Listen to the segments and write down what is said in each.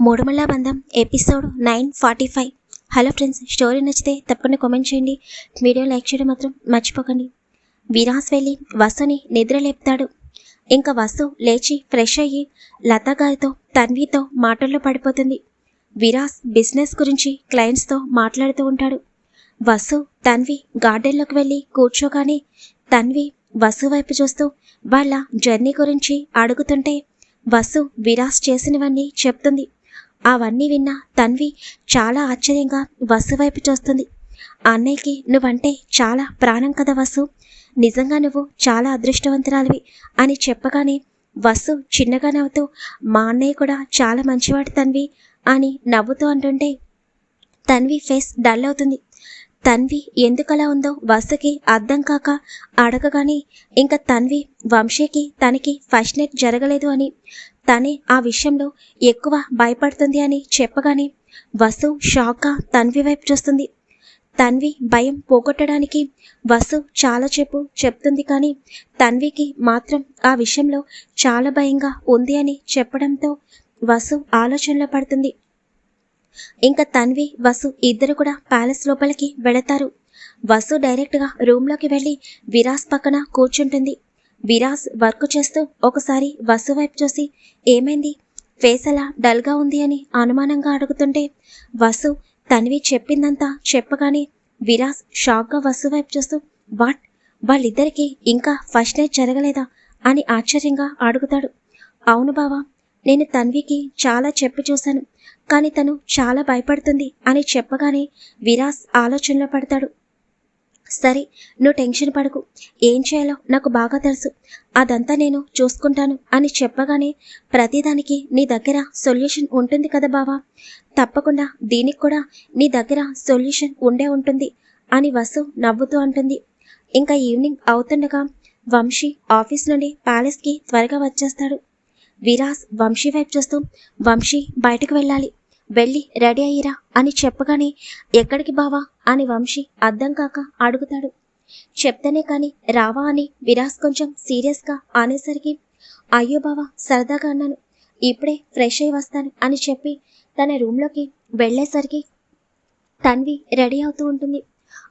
మూడుమల్ల బంధం episode nine forty five. Hello friends story నచ్చితే తప్పకుండా కామెంట్ చేయండి. వీడియో లైక్ చేయడం మాత్రం మర్చిపోకండి. విరాస్ వెళ్ళి వసుని నిద్ర లేపుతాడు. ఇంకా వసు లేచి ఫ్రెష్ అయ్యి లతా గారితో తన్వితో మాటల్లో పడిపోతుంది. విరాస్ బిజినెస్ గురించి క్లయింట్స్తో మాట్లాడుతూ ఉంటాడు. వసు తన్వి గార్డెన్లోకి వెళ్ళి కూర్చోగానే తన్వి వసు వైపు చూస్తూ వాళ్ళ జర్నీ గురించి అడుగుతుంటే వసు విరాస్ చేసినవన్నీ చెప్తుంది. అవన్నీ విన్న తన్వి చాలా ఆశ్చర్యంగా వసు వైపు చూస్తుంది. అన్నయ్యకి నువ్వంటే చాలా ప్రాణం కదా వసు. నిజంగా నువ్వు చాలా అదృష్టవంతురాలివి అని చెప్పగానే వసు చిన్నగా నవ్వుతూ మా అన్నయ్య కూడా చాలా మంచివాడు తన్వి అని నవ్వుతూ అంటుంటే తన్వి ఫేస్ డల్ అవుతుంది. తన్వి ఎందుకలా ఉందో వసుకి అర్థం కాక అడగగానే ఇంకా తన్వి వంశీకి తనకి ఫస్ట్ నైట్ జరగలేదు అని తనే ఆ విషయంలో ఎక్కువ భయపడుతుంది అని చెప్పగానే వసు షాక్గా తన్వి వైపు చూస్తుంది. తన్వి భయం పోగొట్టడానికి వసు చాలా చెప్పు చెప్తుంది కానీ తన్వికి మాత్రం ఆ విషయంలో చాలా భయంగా ఉంది అని చెప్పడంతో వసు ఆలోచనలో పడుతుంది. ఇంకా తన్వి వసు ఇద్దరు కూడా ప్యాలెస్ లోపలికి వెళతారు. వసు డైరెక్ట్గా రూమ్లోకి వెళ్ళి విరాస్ పక్కన కూర్చుంటుంది. విరాజ్ వర్క్ చేస్తూ ఒకసారి వసు వైపు చూసి ఏమైంది? ఫేస్ అలా డల్గా ఉంది అని అనుమానంగా అడుగుతుంటే వసు తన్వి చెప్పిందంతా చెప్పగానే విరాస్ షాక్గా వసు వైపు చూస్తూ వాట్? వాళ్ళిద్దరికీ ఇంకా ఫస్ట్ నైట్ జరగలేదా? అని ఆశ్చర్యంగా అడుగుతాడు. అవును బావా నేను తన్వికి చాలా చెప్పి చూశాను కానీ తను చాలా భయపడుతుంది అని చెప్పగానే విరాస్ ఆలోచనలో పడతాడు. సరే నువ్వు టెన్షన్ పడకు. ఏం చేయాలో నాకు బాగా తెలుసు. అదంతా నేను చూసుకుంటాను అని చెప్పగానే ప్రతిదానికి నీ దగ్గర సొల్యూషన్ ఉంటుంది కదా బావా? తప్పకుండా దీనికి కూడా నీ దగ్గర సొల్యూషన్ ఉండే ఉంటుంది అని వసు నవ్వుతూ అంటుంది. ఇంకా ఈవినింగ్ అవుతుండగా వంశీ ఆఫీస్ నుండి ప్యాలెస్కి త్వరగా వచ్చేస్తాడు. విరాస్ వంశీ వైపు చూస్తూ వంశీ బయటకు వెళ్ళాలి. వెళ్ళి రెడీ అయ్యిరా అని చెప్పగానే ఎక్కడికి బావా అని వంశీ అర్థం కాక అడుగుతాడు. చెప్తేనే కానీ రావా అని విరాస్ కొంచెం సీరియస్గా అనేసరికి అయ్యో బావా సరదాగా అన్నాను. ఇప్పుడే ఫ్రెష్ అయి వస్తాను అని చెప్పి తన రూమ్లోకి వెళ్ళేసరికి తన్వి రెడీ అవుతూ ఉంటుంది.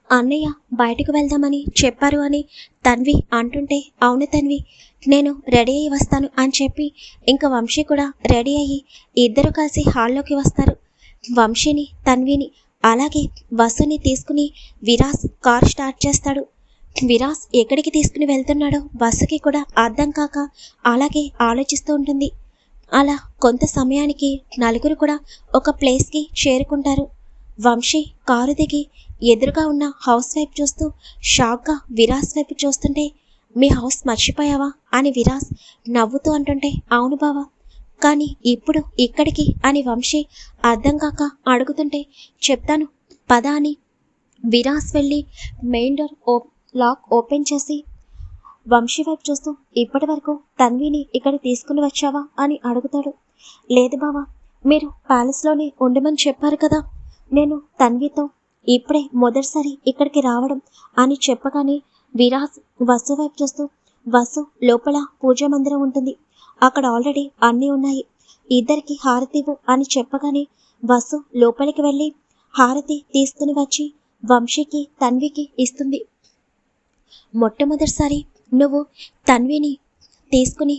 అన్నయ్య బయటకు వెళ్దామని చెప్పారు అని తన్వి అంటుంటే అవును తన్వి నేను రెడీ అయ్యి వస్తాను అని చెప్పి ఇంకా వంశీ కూడా రెడీ అయ్యి ఇద్దరు కలిసి హాల్లోకి వస్తారు. వంశీని తన్విని అలాగే వసుని తీసుకుని విరాస్ కార్ స్టార్ట్ చేస్తాడు. విరాస్ ఎక్కడికి తీసుకుని వెళ్తున్నాడో వసుకి కూడా అర్థం కాక అలాగే ఆలోచిస్తూ ఉంటుంది. అలా కొంత సమయానికి నలుగురు కూడా ఒక ప్లేస్కి చేరుకుంటారు. వంశీ కారు దిగి ఎదురుగా ఉన్న హౌస్ వైపు చూస్తూ షాక్గా విరాస్ వైపు చూస్తుంటే మీ హౌస్ మర్చిపోయావా? అని విరాస్ నవ్వుతూ అంటుంటే అవును బావా. కానీ ఇప్పుడు ఇక్కడికి అని వంశీ అర్థం కాక అడుగుతుంటే చెప్తాను. పద అని విరాస్ వెళ్ళి మెయిన్ డోర్ ఓ లాక్ ఓపెన్ చేసి వంశీ వైపు చూస్తూ ఇప్పటి వరకు తన్విని ఇక్కడ తీసుకుని వచ్చావా? అని అడుగుతాడు. లేదు బావా. మీరు ప్యాలెస్లోనే ఉండమని చెప్పారు కదా. నేను తన్వితో ఇప్పుడే మొదటిసారి ఇక్కడికి రావడం అని చెప్పగానే విరాజ్ వసు వైపు చూస్తూ వసు లోపల పూజా మందిరం ఉంటుంది. అక్కడ ఆల్రెడీ అన్నీ ఉన్నాయి. ఇద్దరికి హారతివు అని చెప్పగానే వసు లోపలికి వెళ్ళి హారతి తీసుకుని వచ్చి వంశీకి తన్వికి ఇస్తుంది. మొట్టమొదటిసారి నువ్వు తన్విని తీసుకుని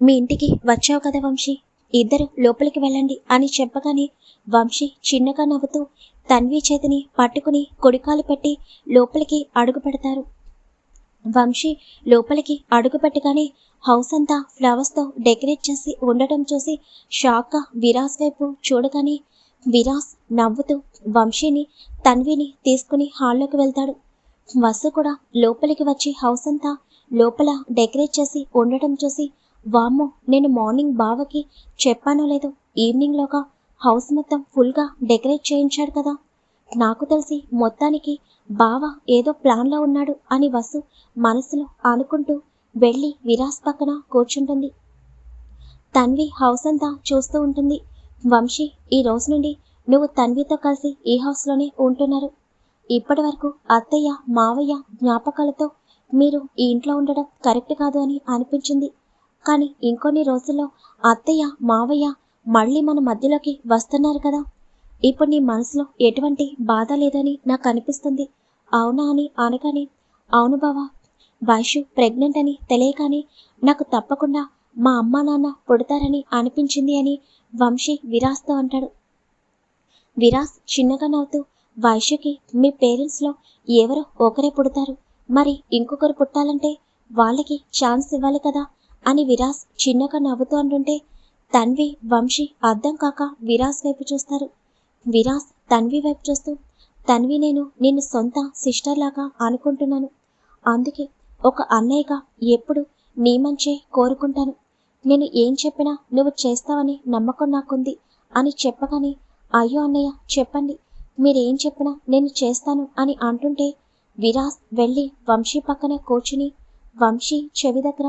మీ ఇంటికి వచ్చావు కదా వంశీ? ఇద్దరు లోపలికి వెళ్ళండి అని చెప్పగానే వంశీ చిన్నగా నవ్వుతూ తన్వి చేతిని పట్టుకుని కొడికాలు పెట్టి లోపలికి అడుగు పెడతారు. వంశీ లోపలికి అడుగు పెట్టగానే హౌస్ అంతా ఫ్లవర్స్తో డెకరేట్ చేసి ఉండటం చూసి షాక్గా విరాస్ వైపు చూడగానే విరాస్ నవ్వుతూ వంశీని తన్విని తీసుకుని హాల్లోకి వెళ్తాడు. వసు కూడా లోపలికి వచ్చి హౌస్ అంతా లోపల డెకరేట్ చేసి ఉండటం చూసి వామ్మో నేను మార్నింగ్ బావకి చెప్పానో లేదో ఈవినింగ్లోగా హౌస్ మొత్తం ఫుల్గా డెకరేట్ చేయించాడు కదా. నాకు తెలిసి మొత్తానికి బావ ఏదో ప్లాన్లో ఉన్నాడు అని వసు మనసులో అనుకుంటూ వెళ్ళి విరాస్ పక్కన కూర్చుంటుంది. తన్వి హౌస్ అంతా చూస్తూ ఉంటుంది. వంశీ ఈ రోజు నుండి నువ్వు తన్వితో కలిసి ఈ హౌస్లోనే ఉంటున్నారు. ఇప్పటి వరకు అత్తయ్య మావయ్య జ్ఞాపకాలతో మీరు ఈ ఇంట్లో ఉండడం కరెక్ట్ కాదు అని అనిపించింది. కానీ ఇంకొన్ని రోజుల్లో అత్తయ్య మావయ్య మళ్ళీ మన మధ్యలోకి వస్తున్నారు కదా. ఇప్పుడు నీ మనసులో ఎటువంటి బాధ లేదని నాకు అనిపిస్తుంది. అవునా అని అనగానే అవును బావా. వైషు ప్రెగ్నెంట్ అని తెలియగానే నాకు తప్పకుండా మా అమ్మా నాన్న పుడతారని అనిపించింది అని వంశీ విరాస్తో అంటాడు. విరాస్ చిన్నగా నవ్వుతూ వైశ్యకి మీ పేరెంట్స్లో ఎవరో ఒకరే పుడతారు. మరి ఇంకొకరు పుట్టాలంటే వాళ్ళకి ఛాన్స్ ఇవ్వాలి కదా అని విరాస్ చిన్నగా నవ్వుతూ అంటుంటే తన్వి వంశీ అర్థం కాక విరాస్ వైపు చూస్తారు. విరాస్ తన్వి వైపు చూస్తూ తన్వి నేను నిన్ను సొంత సిస్టర్ లాగా అనుకుంటున్నాను. అందుకే ఒక అన్నయ్యగా ఎప్పుడు నీ మంచే కోరుకుంటాను. నేను ఏం చెప్పినా నువ్వు చేస్తావని నమ్మకం నాకుంది అని చెప్పగానే అయ్యో అన్నయ్య చెప్పండి. మీరేం చెప్పినా నేను చేస్తాను అని అంటుంటే విరాస్ వెళ్ళి వంశీ పక్కన కూర్చుని వంశీ చెవి దగ్గర.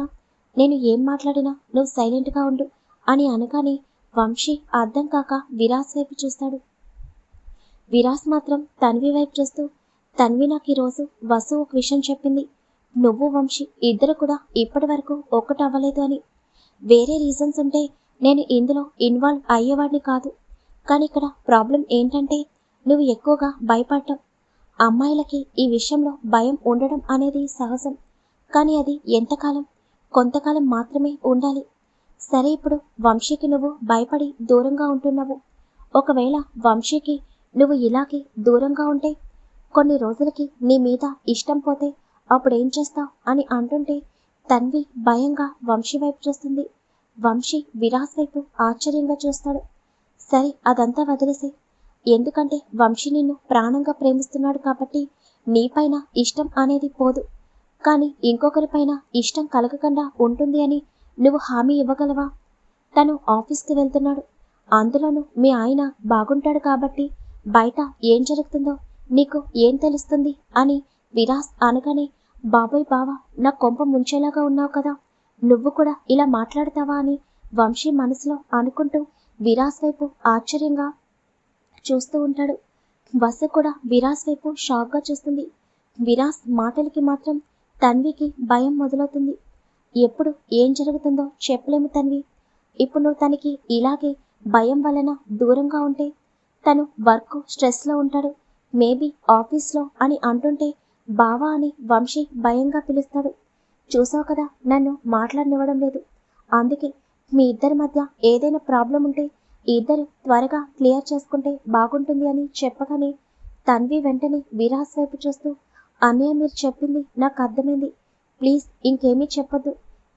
నేను ఏం మాట్లాడినా నువ్వు సైలెంట్గా ఉండు అని అనగానే వంశీ అర్థం కాక విరాస్ వైపు చూస్తాడు. విరాస్ మాత్రం తన్వి వైపు చూస్తూ తన్వి నాకు ఈరోజు వసు ఒక విషయం చెప్పింది. నువ్వు వంశీ ఇద్దరు కూడా ఇప్పటి వరకు ఒక్కటవ్వలేదు అని. వేరే రీజన్స్ ఉంటే నేను ఇందులో ఇన్వాల్వ్ అయ్యేవాడిని కాదు. కానీ ఇక్కడ ప్రాబ్లం ఏంటంటే నువ్వు ఎక్కువగా భయపడటం. అమ్మాయిలకి ఈ విషయంలో భయం ఉండడం అనేది సహజం. కానీ అది ఎంతకాలం కొంతకాలం మాత్రమే ఉండాలి. సరే ఇప్పుడు వంశీకి నువ్వు భయపడి దూరంగా ఉంటున్నావు. ఒకవేళ వంశీకి నువ్వు ఇలాగే దూరంగా ఉంటే కొన్ని రోజులకి నీ మీద ఇష్టం పోతే అప్పుడేం చేస్తావు అని అంటుంటే తన్వి భయంగా వంశీ వైపు చూస్తుంది. వంశీ విరాస్ వైపు ఆశ్చర్యంగా చూస్తాడు. సరే అదంతా వదిలేసే ఎందుకంటే వంశీ నిన్ను ప్రాణంగా ప్రేమిస్తున్నాడు కాబట్టి నీపైన ఇష్టం అనేది పోదు. కానీ ఇంకొకరిపైన ఇష్టం కలగకుండా ఉంటుంది అని నువ్వు హామీ ఇవ్వగలవా? తను ఆఫీస్కి వెళ్తున్నాడు. అందులోనూ మీ ఆయన బాగుంటాడు కాబట్టి బయట ఏం జరుగుతుందో నీకు ఏం తెలుస్తుంది అని విరాస్ అనగానే బాబాయ్ బావా నా కొంప ముంచేలాగా ఉన్నావు కదా. నువ్వు కూడా ఇలా మాట్లాడతావా? అని వంశీ మనసులో అనుకుంటూ విరాస్ వైపు ఆశ్చర్యంగా చూస్తూ ఉంటాడు. వసు కూడా విరాస్ వైపు షాక్గా చూస్తుంది. విరాస్ మాటలకి మాత్రం తన్వికి భయం మొదలవుతుంది. ఎప్పుడు ఏం జరుగుతుందో చెప్పలేము తన్వి. ఇప్పుడు నువ్వు తనకి ఇలాగే భయం వలన దూరంగా ఉంటే తను వర్క్ స్ట్రెస్లో ఉంటాడు. మేబీ ఆఫీస్లో అని అంటుంటే బావా అని వంశీ భయంగా పిలుస్తాడు. చూసావు కదా నన్ను మాట్లాడనివ్వడం లేదు. అందుకే మీ ఇద్దరి మధ్య ఏదైనా ప్రాబ్లం ఉంటే ఇద్దరు త్వరగా క్లియర్ చేసుకుంటే బాగుంటుంది అని చెప్పగానే తన్వి వెంటనే విరాస్ వైపు చూస్తూ అన్నయ్య మీరు చెప్పింది నాకు అర్థమైంది. ప్లీజ్ ఇంకేమీ చెప్పొద్దు.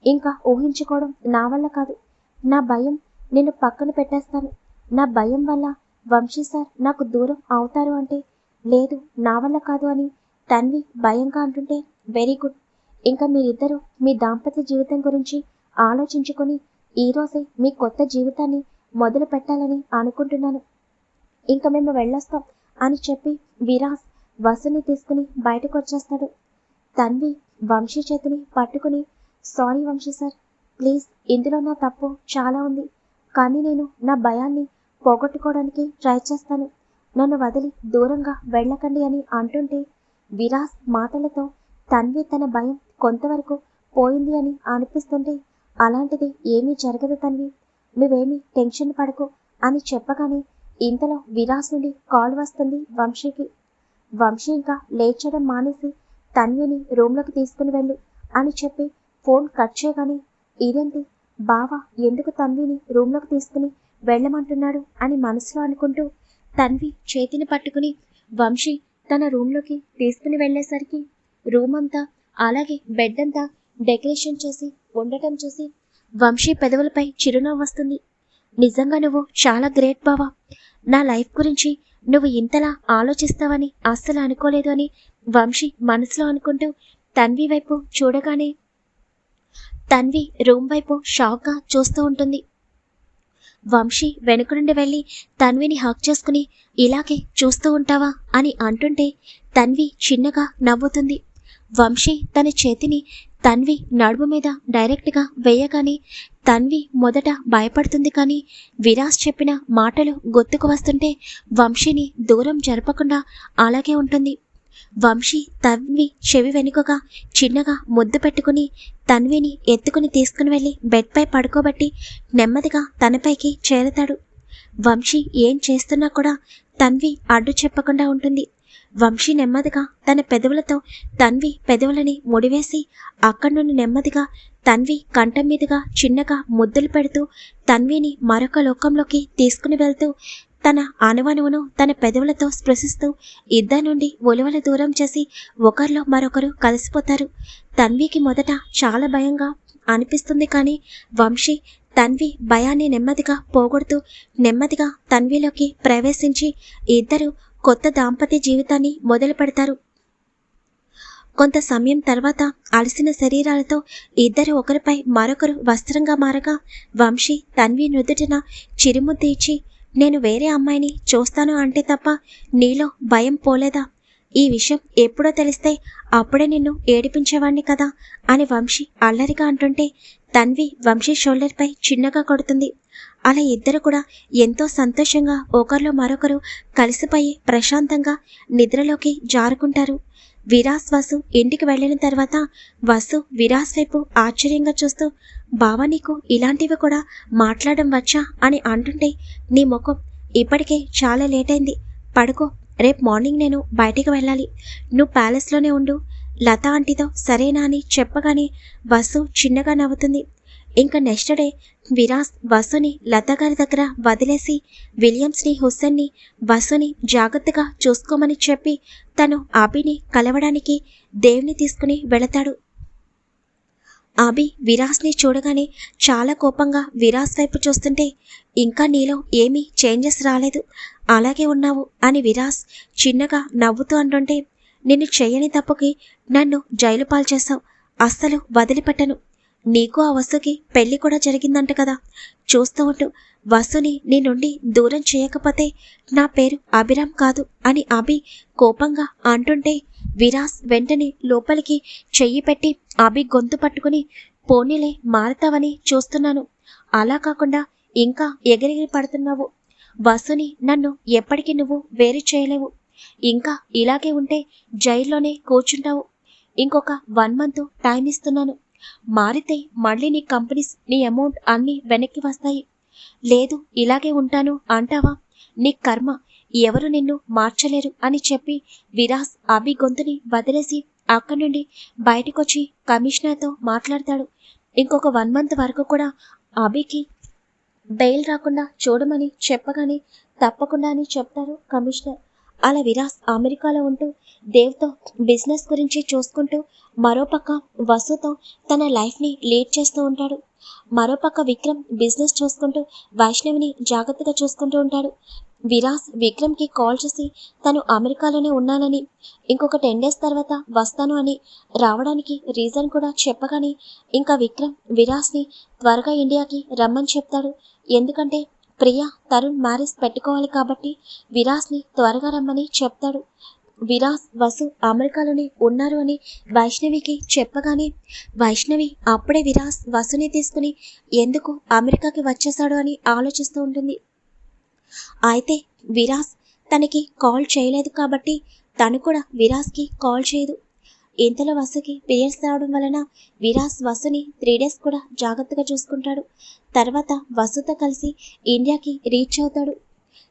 ఇంకా ఊహించుకోవడం నా వల్ల కాదు. నా భయం నేను పక్కన పెట్టేస్తాను. నా భయం వల్ల వంశీ సార్ నాకు దూరం అవుతారు అంటే? లేదు నా వల్ల కాదు అని తన్వి భయంగా అంటుంటే వెరీ గుడ్. ఇంకా మీరిద్దరూ మీ దాంపత్య జీవితం గురించి ఆలోచించుకొని ఈరోజే మీ కొత్త జీవితాన్ని మొదలు పెట్టాలని అనుకుంటున్నాను. ఇంకా మేము వెళ్ళొస్తాం అని చెప్పి విరాస్ వసుని తీసుకుని బయటకు వచ్చేస్తాడు. తన్వి వంశీ చేతిని పట్టుకుని సారీ వంశీ సార్ ప్లీజ్ ఇందులో నా తప్పు చాలా ఉంది. కానీ నేను నా భయాన్ని పోగొట్టుకోవడానికి ట్రై చేస్తాను. నన్ను వదిలి దూరంగా వెళ్ళకండి అని అంటుంటే విరాస్ మాటలతో తన్వి తన భయం కొంతవరకు పోయింది అని అనిపిస్తుంటే అలాంటిది ఏమీ జరగదు తన్వి. నువ్వేమీ టెన్షన్ పడకు అని చెప్పగానే ఇంతలో విరాస్ నుండి కాల్ వస్తుంది వంశీకి. వంశీ ఇంకా లేచడం మానేసి తన్విని రూమ్లోకి తీసుకుని వెళ్ళు అని చెప్పి ఫోన్ కట్ చేయగానే ఇదేంటి? బావ ఎందుకు తన్విని రూమ్లోకి తీసుకుని వెళ్ళమంటున్నాడు అని మనసులో అనుకుంటూ తన్వి చేతిని పట్టుకుని వంశీ తన రూమ్లోకి తీసుకుని వెళ్ళేసరికి రూమ్ అంతా అలాగే బెడ్ అంతా డెకరేషన్ చేసి ఉండటం చూసి వంశీ పెదవులపై చిరునవ్వు వస్తుంది. నిజంగా నువ్వు చాలా గ్రేట్ బావా. నా లైఫ్ గురించి నువ్వు ఇంతలా ఆలోచిస్తావని అస్సలు అనుకోలేదు అని వంశీ మనసులో అనుకుంటూ తన్వి వైపు చూడగానే తన్వి రూమ్ వైపు షాక్గా చూస్తూ ఉంటుంది. వంశీ వెనుక నుండి వెళ్ళి తన్విని హక్ చేసుకుని ఇలాగే చూస్తూ ఉంటావా? అని అంటుంటే తన్వి చిన్నగా నవ్వుతుంది. వంశీ తన చేతిని తన్వి నడుము మీద డైరెక్ట్గా వేయగానే తన్వి మొదట భయపడుతుంది కానీ విరాస్ చెప్పిన మాటలు గుర్తుకు వస్తుంటే వంశీని దూరం జరపకుండా అలాగే ఉంటుంది. వంశీ తన్వి చెవి వెనుకగా చిన్నగా ముద్దు పెట్టుకుని తన్విని ఎత్తుకుని తీసుకుని వెళ్ళి బెడ్పై పడుకోబట్టి నెమ్మదిగా తనపైకి చేరతాడు. వంశీ ఏం చేస్తున్నా కూడా తన్వి అడ్డు చెప్పకుండా ఉంటుంది. వంశీ నెమ్మదిగా తన పెదవులతో తన్వి పెదవులని ముడివేసి అక్కడి నుండి నెమ్మదిగా తన్వి కంఠం మీదుగా చిన్నగా ముద్దులు పెడుతూ తన్విని మరొక లోకంలోకి తీసుకుని వెళ్తూ తన ఆనవానువును తన పెదవులతో స్పృశిస్తూ ఇద్దరు నుండి ఒలివల దూరం చేసి ఒకరిలో మరొకరు కలిసిపోతారు. తన్వికి మొదట చాలా భయంగా అనిపిస్తుంది కానీ వంశీ తన్వి భయాన్ని నెమ్మదిగా పోగొడుతూ నెమ్మదిగా తన్విలోకి ప్రవేశించి ఇద్దరు కొత్త దాంపత్య జీవితాన్ని మొదలు పెడతారు. కొంత సమయం తర్వాత అలసిన శరీరాలతో ఇద్దరు ఒకరిపై మరొకరు వస్త్రంగా మారగా వంశీ తన్వి నుదుటిన చిరుముద్ద ఇచ్చి నేను వేరే అమ్మాయిని చూస్తాను అంటే తప్ప నీలో భయం పోలేదా? ఈ విషయం ఎప్పుడో తెలిస్తే అప్పుడే నిన్ను ఏడిపించేవాణ్ణి కదా అని వంశీ అల్లరిగా అంటుంటే తన్వి వంశీ షోల్డర్పై చిన్నగా కొడుతుంది. అలా ఇద్దరు కూడా ఎంతో సంతోషంగా ఒకరిలో మరొకరు కలిసిపోయి ప్రశాంతంగా నిద్రలోకి జారుకుంటారు. విరాస్ వసు ఇంటికి వెళ్ళిన తర్వాత వసు విరాస్ వైపు ఆశ్చర్యంగా చూస్తూ బావా నీకు ఇలాంటివి కూడా మాట్లాడడం వచ్చా అని అంటుంటే నీ ముఖం ఇప్పటికే చాలా లేట్ అయింది. పడుకో రేపు మార్నింగ్ నేను బయటికి వెళ్ళాలి. నువ్వు ప్యాలెస్లోనే ఉండు. లత ఆంటీతో సరేనా అని చెప్పగానే బస్సు చిన్నగా నవ్వుతుంది. ఇంకా నెక్స్ట్ డే విరాస్ బస్సుని లత గారి దగ్గర వదిలేసి విలియమ్స్ని హుస్సేన్ని బస్సుని జాగ్రత్తగా చూసుకోమని చెప్పి తను అభిని కలవడానికి దేవుని తీసుకుని వెళతాడు. అభి విరాస్ని చూడగానే చాలా కోపంగా విరాస్ వైపు చూస్తుంటే ఇంకా నీలో ఏమీ చేంజెస్ రాలేదు. అలాగే ఉన్నావు అని విరాస్ చిన్నగా నవ్వుతూ అంటుంటే నిన్ను చెయ్యని తప్పుకి నన్ను జైలు పాల్చేశావు అస్సలు వదిలిపెట్టను. నీకు ఆ వసుకి పెళ్ళి కూడా జరిగిందంట కదా. చూస్తూ ఉంటూ వసుని నీ నుండి దూరం చేయకపోతే నా పేరు అభిరామ్ కాదు అని అభి కోపంగా అంటుంటే విరాస్ వెంటనే లోపలికి చెయ్యి పెట్టి అభి గొంతు పట్టుకుని పోనీలే మారతావని చూస్తున్నాను. అలా కాకుండా ఇంకా ఎగిరిగిరి పడుతున్నావు. వసుని నన్ను ఎప్పటికీ నువ్వు వేరు చేయలేవు. ఇంకా ఇలాగే ఉంటే జైల్లోనే కూర్చుంటావు. ఇంకొక వన్ మంత్ టైం ఇస్తున్నాను. మారితే మళ్ళీ నీ కంపెనీస్ నీ అమౌంట్ అన్నీ వెనక్కి వస్తాయి. లేదు ఇలాగే ఉంటాను అంటావా? నీ కర్మ ఎవరు నిన్ను మార్చలేరు అని చెప్పి విరాస్ అభి గొంతుని వదిలేసి అక్కడి నుండి బయటకొచ్చి కమిషనర్తో మాట్లాడతాడు. ఇంకొక వన్ మంత్ వరకు కూడా అభికి బెయిల్ రాకుండా చూడమని చెప్పగానే తప్పకుండా అని చెప్తారు కమిషనర్. అలా విరాస్ అమెరికాలో ఉంటూ దేవ్తో బిజినెస్ గురించి చూసుకుంటూ మరోపక్క వసుతో తన లైఫ్ని లీడ్ చేస్తూ ఉంటాడు. మరోపక్క విక్రమ్ బిజినెస్ చూసుకుంటూ వైష్ణవిని జాగ్రత్తగా చూసుకుంటూ ఉంటాడు. విరాస్ విక్రమ్కి కాల్ చేసి తను అమెరికాలోనే ఉన్నానని ఇంకొక టెన్ డేస్ తర్వాత వస్తాను అని రావడానికి రీజన్ కూడా చెప్పగానే ఇంకా విక్రమ్ విరాస్ని త్వరగా ఇండియాకి రమ్మని చెప్తాడు. ఎందుకంటే ప్రియా తరుణ్ మ్యారేజ్ పెట్టుకోవాలి కాబట్టి విరాస్ని త్వరగా రమ్మని చెప్తాడు. విరాస్ వసు అమెరికాలోనే ఉన్నారు అని వైష్ణవికి చెప్పగానే వైష్ణవి అప్పుడే విరాస్ వసుని తీసుకుని ఎందుకు అమెరికాకి వచ్చేశాడు అని ఆలోచిస్తూ ఉంటుంది. అయితే విరాస్ తనకి కాల్ చేయలేదు కాబట్టి తను కూడా విరాస్కి కాల్ చేయదు. ఇంతలో వసుకి పీరియడ్స్ రావడం వలన విరాస్ వసుని త్రీ డేస్ కూడా జాగ్రత్తగా చూసుకుంటాడు. తర్వాత వసుతో కలిసి ఇండియాకి రీచ్ అవుతాడు.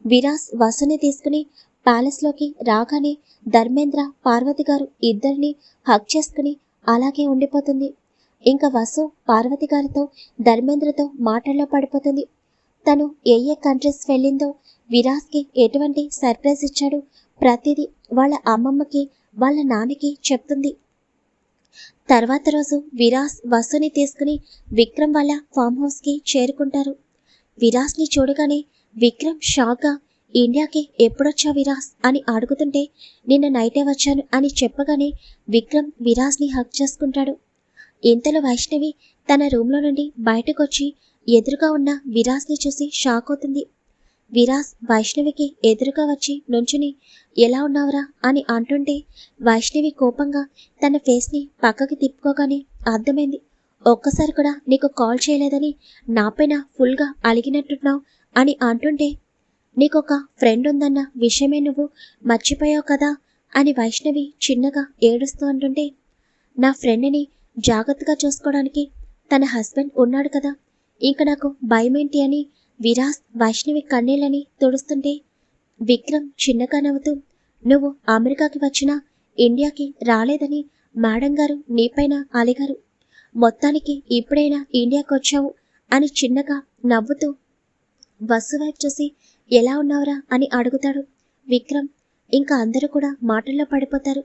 విరాస్ వసుని తీసుకుని ప్యాలెస్లోకి రాగానే ధర్మేంద్ర పార్వతి గారు ఇద్దరిని హక్ చేసుకుని అలాగే ఉండిపోతుంది. ఇంకా వసు పార్వతి గారితో ధర్మేంద్రతో మాటల్లో పడిపోతుంది. తను ఏ ఏ కంట్రీస్ వెళ్ళిందో విరాస్కి ఎటువంటి సర్ప్రైజ్ ఇచ్చాడు. ప్రతిదీ వాళ్ళ అమ్మమ్మకి వాళ్ళ నాన్నకి చెప్తుంది. తర్వాత రోజు విరాస్ వసుని తీసుకుని విక్రమ్ వాళ్ళ ఫామ్ హౌస్కి చేరుకుంటారు. విరాస్ని చూడగానే విక్రమ్ షాక్గా ఇండియాకి ఎప్పుడొచ్చా విరాస్? అని అడుగుతుంటే నిన్న నైటే వచ్చాను అని చెప్పగానే విక్రమ్ విరాస్ని హక్ చేసుకుంటాడు. ఇంతలో వైష్ణవి తన రూమ్లో నుండి బయటకొచ్చి ఎదురుగా ఉన్న విరాస్ని చూసి షాక్ అవుతుంది. విరాస్ వైష్ణవికి ఎదురుగా వచ్చి నుంచుని ఎలా ఉన్నావురా? అని అంటుంటే వైష్ణవి కోపంగా తన ఫేస్ని పక్కకి తిప్పుకోగానే అర్థమైంది ఒక్కసారి కూడా నీకు కాల్ చేయలేదని నాపైన ఫుల్గా అలిగినట్టున్నావు అని అంటుంటే నీకొక ఫ్రెండ్ ఉందన్న విషయమే నువ్వు మర్చిపోయావు కదా? అని వైష్ణవి చిన్నగా ఏడుస్తూ అంటుంటే నా ఫ్రెండ్ని జాగ్రత్తగా చూసుకోవడానికి తన హస్బెండ్ ఉన్నాడు కదా ఇంకా నాకు భయమేంటి అని విరాస్ వైష్ణవి కన్నీళ్ళని తుడుస్తుంటే విక్రమ్ చిన్నగా నవ్వుతూ నువ్వు అమెరికాకి వచ్చినా ఇండియాకి రాలేదని మేడం గారు నీపైన అలిగారు. మొత్తానికి ఇప్పుడైనా ఇండియాకి వచ్చావు అని చిన్నగా నవ్వుతూ బస్సు వైపు చూసి ఎలా ఉన్నావురా? అని అడుగుతాడు విక్రమ్. ఇంకా అందరూ కూడా మాటల్లో పడిపోతారు.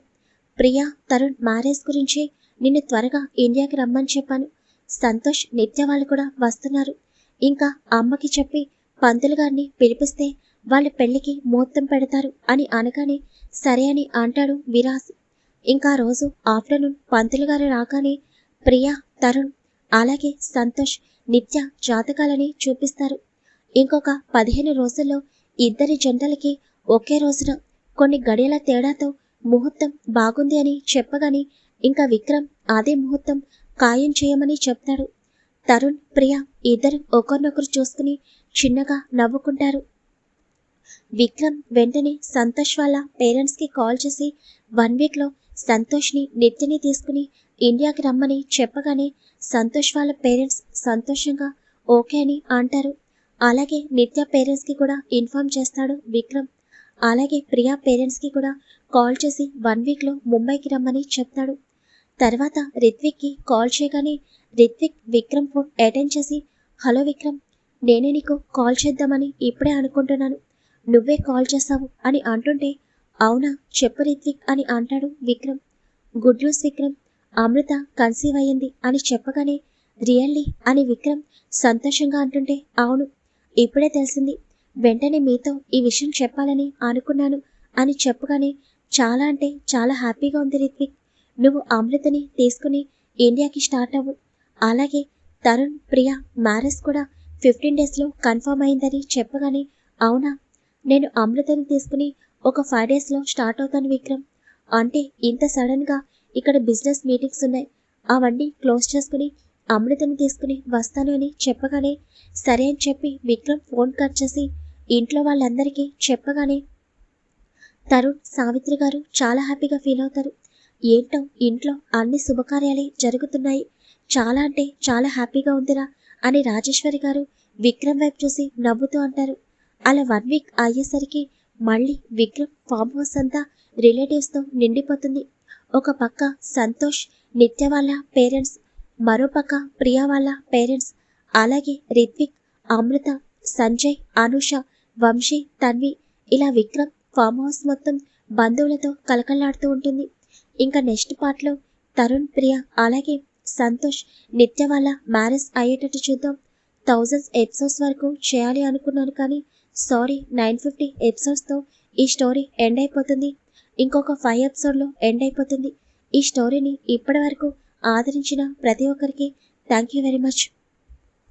ప్రియా తరుణ్ మ్యారేజ్ గురించి నిన్ను త్వరగా ఇండియాకి రమ్మని చెప్పాను. సంతోష్ నిత్య వాళ్ళు కూడా వస్తున్నారు. ఇంకా అమ్మకి చెప్పి పంతులు గారిని పిలిపిస్తే వాళ్ళ పెళ్ళికి ముహూర్తం పెడతారు అని అనగానే సరే అని అంటాడు విరాస్. ఇంకా రోజు ఆఫ్టర్నూన్ పంతులు గారు రాగానే ప్రియా తరుణ్ అలాగే సంతోష్ నిత్య జాతకాలని చూపిస్తారు. ఇంకొక పదిహేను రోజుల్లో ఇద్దరి జంటలకి ఒకే రోజున కొన్ని గడియల తేడాతో ముహూర్తం బాగుంది అని చెప్పగానే ఇంకా విక్రమ్ అదే ముహూర్తం ఖాయం చేయమని చెప్తాడు. తరుణ్ ప్రియ ఇద్దరు ఒకరినొకరు చూసుకుని చిన్నగా నవ్వుకుంటారు. విక్రమ్ వెంటనే సంతోష్ వాళ్ళ పేరెంట్స్కి కాల్ చేసి వన్ వీక్లో సంతోష్ని నిత్యని తీసుకుని ఇండియాకి రమ్మని చెప్పగానే సంతోష్ వాళ్ళ పేరెంట్స్ సంతోషంగా ఓకే అని అంటారు. అలాగే నిత్య పేరెంట్స్కి కూడా ఇన్ఫార్మ్ చేస్తాడు విక్రమ్. అలాగే ప్రియా పేరెంట్స్కి కూడా కాల్ చేసి వన్ వీక్లో ముంబైకి రమ్మని చెప్తాడు. తర్వాత రిత్విక్కి కాల్ చేయగానే రిత్విక్ విక్రమ్ ఫోన్ అటెండ్ చేసి హలో విక్రమ్ నేనే నీకు కాల్ చేద్దామని ఇప్పుడే అనుకుంటున్నాను. నువ్వే కాల్ చేస్తావు అని అంటుంటే అవునా చెప్పు రిత్విక్ అని అంటాడు Vikram. Good news Vikram Amrutha conceive అయ్యింది అని చెప్పగానే రియల్లీ అని విక్రమ్ సంతోషంగా అంటుంటే అవును ఇప్పుడే తెలిసింది. వెంటనే మీతో ఈ విషయం చెప్పాలని అనుకున్నాను అని చెప్పగానే చాలా అంటే చాలా హ్యాపీగా ఉంది రిత్విక్. నువ్వు అమృతని తీసుకుని ఇండియాకి స్టార్ట్ అవ్వు. అలాగే తరుణ్ ప్రియా మ్యారేజ్ కూడా ఫిఫ్టీన్ డేస్లో కన్ఫర్మ్ అయిందని చెప్పగానే అవునా? నేను అమృతని తీసుకుని ఒక ఫైవ్ డేస్లో స్టార్ట్ అవుతాను విక్రమ్. అంటే ఇంత సడన్గా ఇక్కడ బిజినెస్ మీటింగ్స్ ఉన్నాయి. అవన్నీ క్లోజ్ చేసుకుని అమృతని తీసుకుని వస్తాను అని చెప్పగానే సరే అని చెప్పి విక్రమ్ ఫోన్ కట్ చేసి ఇంట్లో వాళ్ళందరికీ చెప్పగానే తరుణ్ సావిత్రి గారు చాలా హ్యాపీగా ఫీల్ అవుతారు. ఏంటో ఇంట్లో అన్ని శుభకార్యాలే జరుగుతున్నాయి. చాలా అంటే చాలా హ్యాపీగా ఉందిరా అని రాజేశ్వరి గారు విక్రమ్ వైపు చూసి నవ్వుతూ అంటారు. అలా వన్ వీక్ అయ్యేసరికి మళ్ళీ విక్రమ్ ఫామ్ హౌస్ అంతా రిలేటివ్స్తో నిండిపోతుంది. ఒక పక్క సంతోష్ నిత్య వాళ్ళ పేరెంట్స్ మరో పక్క ప్రియా వాళ్ళ పేరెంట్స్ అలాగే రిత్విక్ అమృత సంజయ్ అనుష వంశీ తన్వి ఇలా విక్రమ్ ఫామ్ హౌస్ మొత్తం బంధువులతో కలకల్లాడుతూ ఉంటుంది. ఇంకా నెక్స్ట్ పార్ట్లో తరుణ్ ప్రియ అలాగే సంతోష్ నిత్య వాళ్ళ మ్యారేజ్ అయ్యేటట్టు చూద్దాం. థౌజండ్స్ ఎపిసోడ్స్ వరకు చేయాలి అనుకున్నాను కానీ సారీ నైన్ ఫిఫ్టీ ఎపిసోడ్స్తో ఈ స్టోరీ ఎండ్ అయిపోతుంది. ఇంకొక ఫైవ్ ఎపిసోడ్లో ఎండ్ అయిపోతుంది. ఈ స్టోరీని ఇప్పటి వరకు ఆదరించిన ప్రతి ఒక్కరికి థ్యాంక్ యూ వెరీ మచ్.